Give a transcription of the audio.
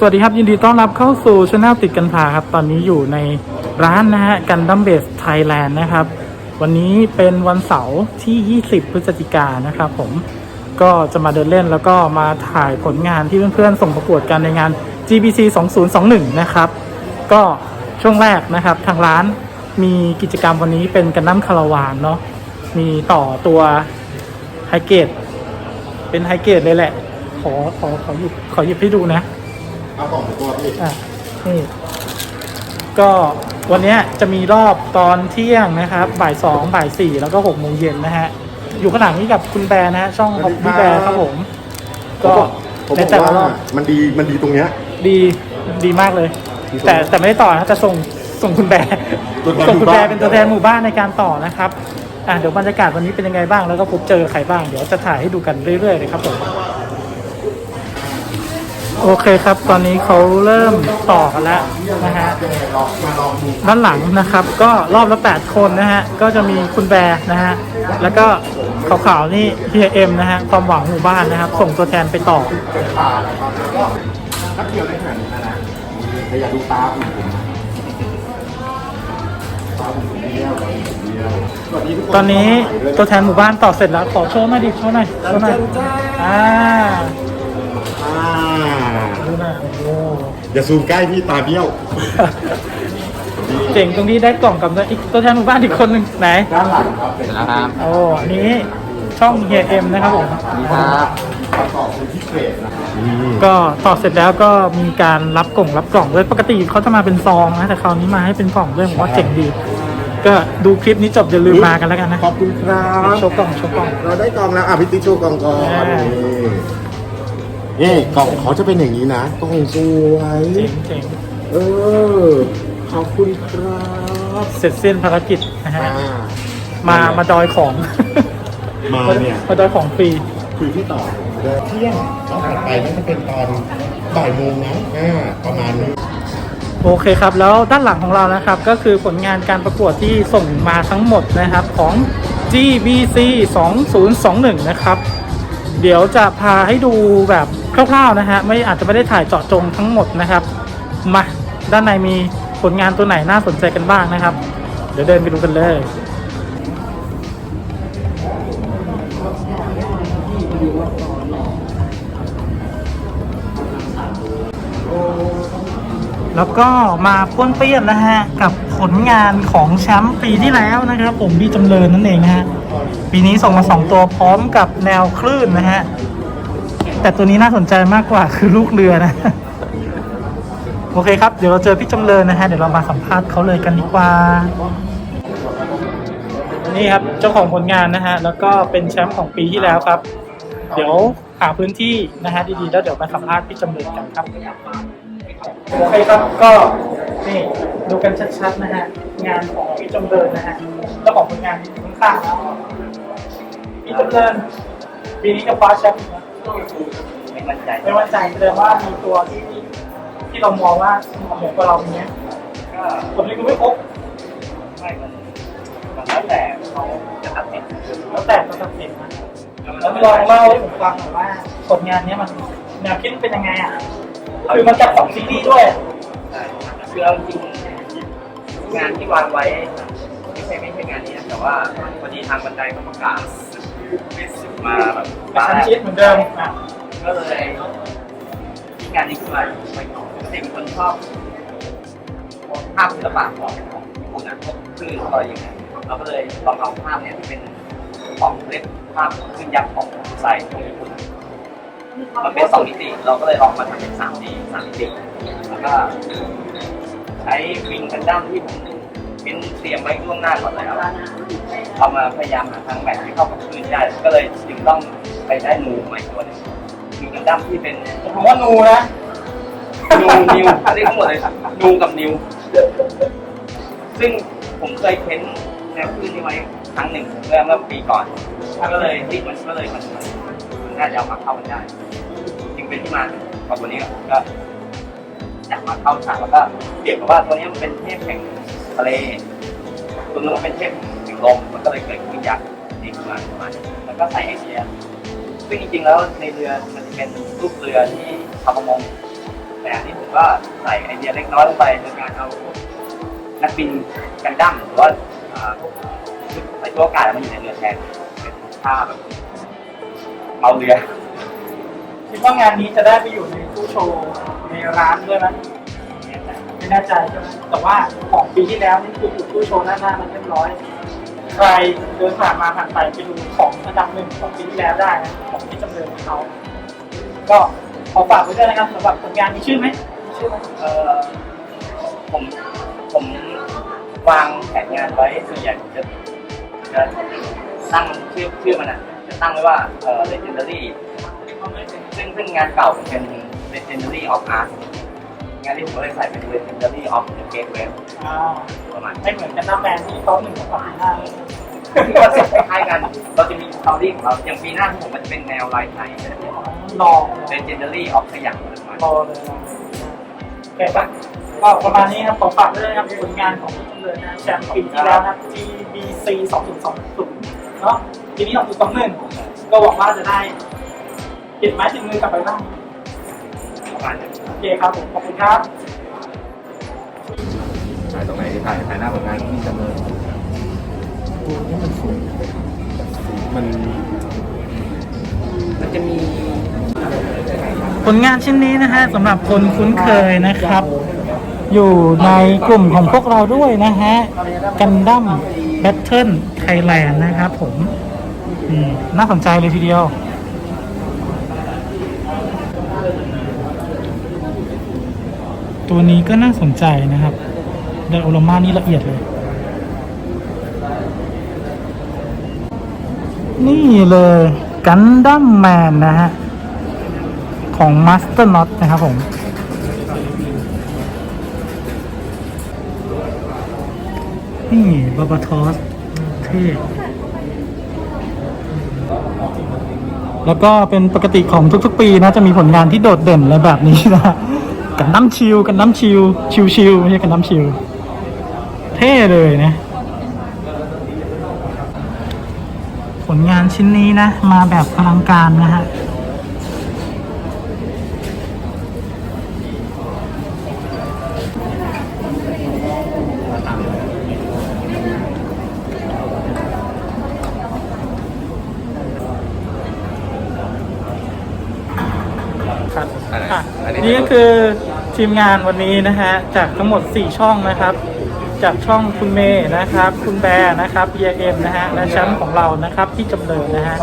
สวัสดีครับ ยินดีต้อนรับเข้าสู่ช anel ติดกันพาครับ ตอนนี้อยู่ในร้านนะฮะกันดัมเบสไทยแลนด์นะครับ วันนี้เป็นวันเสาร์ที่ 20 พฤศจิกานนะครับผมก็จะมาเดินเล่นแล้วก็มาถ่ายผลงานที่เพื่อนๆ ส่งประกวดกันในงาน GBC 2021 นะครับ ก็ช่วงแรกนะครับ ทางร้านมีกิจกรรมวันนี้เป็นกันดั้มคาราวานเนาะมีต่อตัวไฮเกตเป็นไฮเกตเลยแหละ ขอขอขอหยิบขอหยิบให้ดูนะ เอากล่องไปตัวพี่อะนี่ก็วันเนี้ยจะมีรอบตอนเที่ยงนะครับ บ่ายสองบ่ายสี่แล้วก็หกโมงเย็นนะฮะ อยู่ข้างหลังนี้กับคุณแบร์นะฮะ ช่องของพี่แบร์ครับผม ก็ผมในบอกแต่ละรอว่าบมันดีมันดีตรงเนี้ย ดีดีมากเลย ดีตรงแต่แต่ไม่ได้ต่อนะจะส่งส่งคุณแบร์ตัวแทนส่งคุณแบร์หมู่บ้านเป็นตัวแทนหมู่บ้านในการต่อนะครับอะเดี๋ยวบรรยากาศวันนี้เป็นยังไงบ้างแล้วก็พบเจอใครบ้างเดี๋ยวจะถ่ายให้ดูกันเรื่อยๆเลยครับผม โอเคครับ ตอนนี้เขาเริ่มต่อกันแล้วนะฮะด้านหลังนะครับ ก็รอบละ8คนนะฮะ ก็จะมีคุณแบร์นะฮะ แล้วก็ขาวๆนี่เฮียเอ็มนะฮะ ความหวังหมู่บ้านนะครับ ส่งตัวแทนไปต่อนักเดียวได้ขนาดนี้นะแต่อย่าดูตาผมผมนนตอนนี้ตัวแทนหมู่บ้านต่อเสร็จแล้ว ขอโชว์หน่อยดิ โชว์หน่อย โชว์หน่อย อ่า อ่าดูหน่อยโอ้โหอย่าซูมใกล้พี่ตาเบี้ยวเจ๋งตรงนี้ได้กล่องกับอีกตัวแทนหมู่บ้านอีกคนหนึ่งไหน ด้านหลังครับเป็นนะครับโอ้อันนี้ช่องเฮียเอ็มนะครับผมครับประกอบเป็นที่เกรดนะนี่ก็ต่อเสร็จแล้วก็มีการรับกล่องรับกล่องด้วยปกติเขาจะมาเป็นซองนะแต่คราวนี้มาให้เป็นกล่องด้วยผมว่าเจ๋งดี ก็ดูคลิปนี้จบอย่าลืมมากันแล้วกันนะขอบคุณครับโชว์กล่องโชว์กล่อง เราได้กล่องแล้วอะพี่ติ๊กโชว์กล่องก่อนอ่านี่ นี่กล่องเขาจะเป็นอย่างนี้นะกล่องสวยเจ๋งเจ๋งเออขอบคุณครับเสร็จสิ้นภารกิจนะฮะ อ่ามา มาดอยของ มาเนี่ย มาดอยของฟรีคือที่ต่อเที่ยงตอนถัดไปน่าจะเป็นตอนบ่ายโมงนะอ่าประมาณนี้ โอเคครับ แล้วด้านหลังของเรานะครับ ก็คือผลงานการประกวดที่ส่งมาทั้งหมดนะครับ ของ GBC 2021 นะครับ เดี๋ยวจะพาให้ดูแบบคร่าวๆนะฮะไม่อาจจะไม่ได้ถ่ายเจาะจงทั้งหมดนะครับ มาด้านในมีผลงานตัวไหนน่าสนใจกันบ้างนะครับ เดี๋ยวเดินไปดูกันเลย แล้วก็มาป้วนเปี้ยนนะฮะ กับผลงานของแชมป์ปีที่แล้วนะครับ ผมพี่จำเริญนั่นเองนะฮะ ปีนี้ส่งมาสองตัวพร้อมกับแนวคลื่นนะฮะ แต่ตัวนี้น่าสนใจมากกว่าคือลูกเรือนะ โอเคครับ เดี๋ยวเราเจอพี่จำเริญนะฮะ เดี๋ยวเรามาสัมภาษณ์เขาเลยกันดีกว่า นี่ครับเจ้าของผลงานนะฮะ แล้วก็เป็นแชมป์ของปีที่แล้วครับ เดี๋ยว หาพื้นที่นะฮะดีๆ แล้วเดี๋ยวมาสัมภาษณ์พี่จำเริญกันครับโอเคครับก็นี่ดูกันชัดๆนะฮะงานของพี่จำเริญนะฮะเจ้าของผลงานอยู่ข้างๆนะพี่จำเริญปีนี้จะคว้าแชมป์อีกไหมไม่มั่นใจไม่มั่นใจแสดงว่ามีตัวที่ที่เรามองว่าเหนือกว่าเราอย่างเนี้ยก็ผมยังดูไม่ครบไม่มันมันแล้วแต่เขาจะตัดสินแล้วแต่ตัวตัดสินนะ แล้วลองเล่าให้ผมฟังหน่อยว่าผลงานเนี้ยมันแนวคิดมันเป็นยังไงอะคือมันจับสองซีรีส์ด้วยใช่คือเอาจริงงานที่วางไว้ไม่ใช่ไม่ใช่งานนี้นะแต่ว่าพอดีทางบันไดเขาประกาศมาแบบกระชั้นชิดเหมือนเดิมอะก็เลยที่งานนี้ขึ้นมาไปปกติเป็นคนชอบภาพศิลปะของของญี่ปุ่นนะพวกคลื่นอะไรอย่างเงี้ยเราก็เลยลองเอาภาพเนี่ยที่เป็นของเล็บ ภาพขึ้นยักษ์ของใส่ของญี่ปุ่นมันเป็นสองมิติ เราก็เลยลองมาทำเป็นสามดีสามมิติ แล้วก็ใช้วิงกันดั้มที่ผมเป็นเตรียมไว้ล่วงหน้าก่อนแล้วเอามาพยายามหาทางแบ่งให้เข้ากับพื้นได้ ก็เลยจึงต้องไปได้นูมาอีกตัวหนึงวิงกันดั้มที่เป็นผมว่านูนะนูนิวเรียกทั้งหมดเลยนูกับนิว ซึ่งผมเคยเพ้นแนวคลื่นนี้ไว้ครั้งหนึ่งเมื่อเมื่อปีก่อน ก็เลยที่มันก็เลยมันมันมันน่าจะเอามาเข้ากันได้จึงเป็นที่มาของตัวนี้ก็อยากมาเข้าฉากแล้วก็เปรียบกับว่าตัวนี้มันเป็นเทพแห่งทะเลตัวนู้นมันเป็นเทพแห่งลมมันก็เลยเกิดขึ้นยักษ์นี่ขึ้นมาประมาณแล้วก็ใส่ไอเดียซึ่งจริงๆแล้วในเรือมันจะเป็นรูปเรือที่ชาวประมงแต่อันนี้ผมก็ใส่ไอเดียเล็กน้อยลงไปโดยการเอานักบินกันดั้มหรือว่าพวกใส่ตัวอากาศมันอยู่ในเรือแทน เป็นท่าแบบเมาเรือคิดว่างานนี้จะได้ไปอยู่ในตู้โชว์ในร้านด้วยไหมไม่แน่ใจใช่ไหมแต่ว่าของปีที่แล้วนี่คืออยู่ตู้โชว์หน้าหน้ามันเรียบร้อย ใครเดินผ่านมาผ่านไปไปดูของอันดับหนึ่งของปีที่แล้วได้นะของที่จำเริญของเขา ก็ขอฝากไว้ด้วยนะครับสำหรับผลงานมีชื่อไหมมีชื่อไหมเออผมผมวางแผนงานไว้ส่วนใหญ่จะจะ ตั้งชื่อชื่อมันอะจะตั้งไว้ว่าเอ่อ legendary ซึ่งซึ่งงานเก่าเป็น legendary of art งานที่ผมเลยใส่เป็น legendary of the gateway อ่าประมาณไม่เหมือนกันหน้าแบรนด์ที่เขาหนึ่งของปีหน้าเลยก็จะคล้ายๆกัน เราจะมีสตอรี่ของเราอย่างปีหน้าที่ผมมันจะเป็นแนวลายไทยจะเป็นลอง legendary of ขยะประมาณรอเลยนะโอเคปะก็ประมาณนี้ครับขอฝากด้วยนะครับผลงานของพี่เริญนะแชมป์ปีที่แล้วนะครับ GBC 2020 เนาะปีนี้2021ก็หวังว่าจะได้ติดไม้ติดมือกลับไปบ้างประมาณนั้นโอเคครับผมขอบคุณครับถ่ายตรงไหนที่ถ่ายถ่ายหน้าผลงานที่จำเลยมันสวยมันมันจะมีผลงานชิ้นนี้นะฮะสำหรับคนคุ้นเคยนะครับ อยู่ในกลุ่มของพวกเราด้วยนะฮะกันดั้ม แบทเทิลไทยแลนด์นะครับผมน่าสนใจเลยทีเดียว ตัวนี้ก็น่าสนใจนะครับไดโอโลมานี่ละเอียดเลย นี่เลยกันดั้มแมนนะฮะ ของ Master Not นะครับผม นี่บาบาทอสเท่แล้วก็เป็นปกติของทุกๆ ปีนะ จะมีผลงานที่โดดเด่นอะไรแบบนี้นะ กันน้ำชิว กันน้ำชิว ชิวชิวไม่ใช่กันน้ำชิว เท่เลยนะ ผลงานชิ้นนี้นะ มาแบบอลังการนะฮะ ครับอะนี่ก็คือทีมงานวันนี้นะฮะจากทั้งหมด 4 ช่องนะครับ จากช่องคุณเมย์นะครับ คุณแบร์นะครับ PRM นะฮะและแชมป์ของเรานะครับที่จำเริญนะฮะ